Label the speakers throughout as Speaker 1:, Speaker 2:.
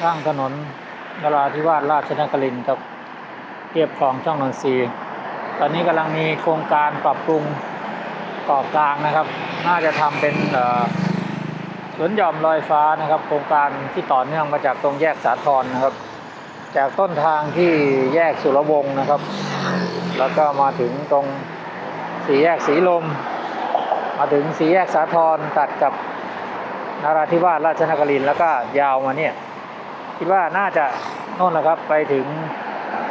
Speaker 1: ข้างถนนนราธิวาสราชนครินทร์ครับเทียบคลองช่องนนทรีตอนนี้กำลังมีโครงการปรับปรุงเกาะกลางนะครับ น่าจะทำเป็นสวนหย่อมลอยฟ้านะครับ โครงการที่ต่อเนื่องมาจากตรงแยกสาทรนะครับ จากต้นทางที่แยกสุรวงศ์นะครับ แล้วก็มาถึงตรงสี่แยกสีลม มาถึงสี่แยกสาทรตัดกับนาราธิวาสราชนครินทร์แล้วก็ยาวมาเนี่ย คิดว่าน่าจะโน่นแหละครับ ไปถึง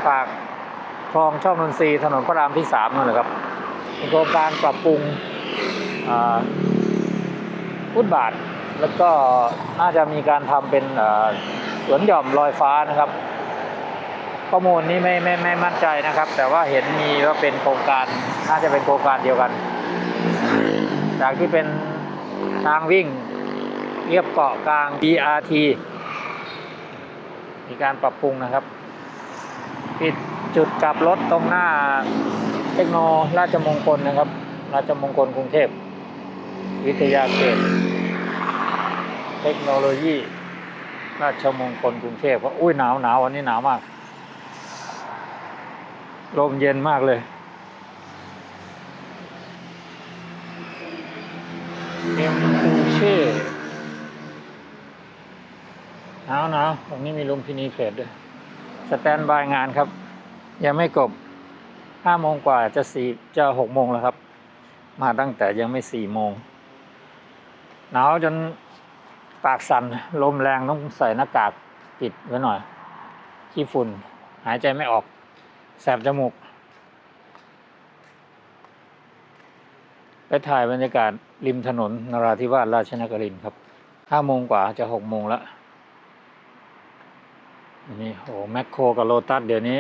Speaker 1: ปากคลองช่องนนทรีถนนพระรามที่สามนั่นแหละครับเป็นโครงการปรับปรุงอุตบาท แล้วก็น่าจะมีการทำเป็นสวนหย่อมลอยฟ้านะครับ ข้อมูลนี้ไม่ไม่ไม่มั่นใจนะครับ แต่ว่าเห็นมีว่าเป็นโครงการน่าจะเป็นโครงการเดียวกัน จากที่เป็นทางวิ่งเรียบเกาะกลาง BRT มีการปรับปรุงนะครับ ปิดจุดกลับรถตรงหน้าเทคโนราชมงคลนะครับ ราชมงคลกรุงเทพ วิทยาเขตเทคโนโลยี ราชมงคลกรุงเทพก็อุ้ยหนาวหนาววันนี้หนาวมาก ลมเย็นมากเลย เอ็มคูเช่ หนาวหนาวตรงนี้มีลุมพินีเขตด้วย สแตนบายงานครับ ยังไม่กบห้าโมงกว่าจะสี่จะหกโมงแล้วครับ มาตั้งแต่ยังไม่สี่โมงหนาวจนปากสั่นลมแรงต้องใส่หน้ากากปิดไว้หน่อย ขี้ฝุ่น หายใจไม่ออก แสบจมูก ไปถ่ายบรรยากาศริมถนนนราธิวาสราชนครินครับห้าโมงกว่าจะหกโมงแล้ว อันนี่โอ้แมคโครกับโลตัสเดี๋ยวนี้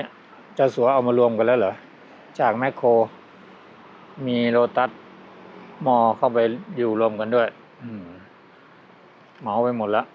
Speaker 1: เจะสัวเอามารวมกันแล้วเหรอ จากแมคโคร มีโลตัสมอเข้าไปอยู่รวมกันด้วยมเหมาไปหมดแล้ว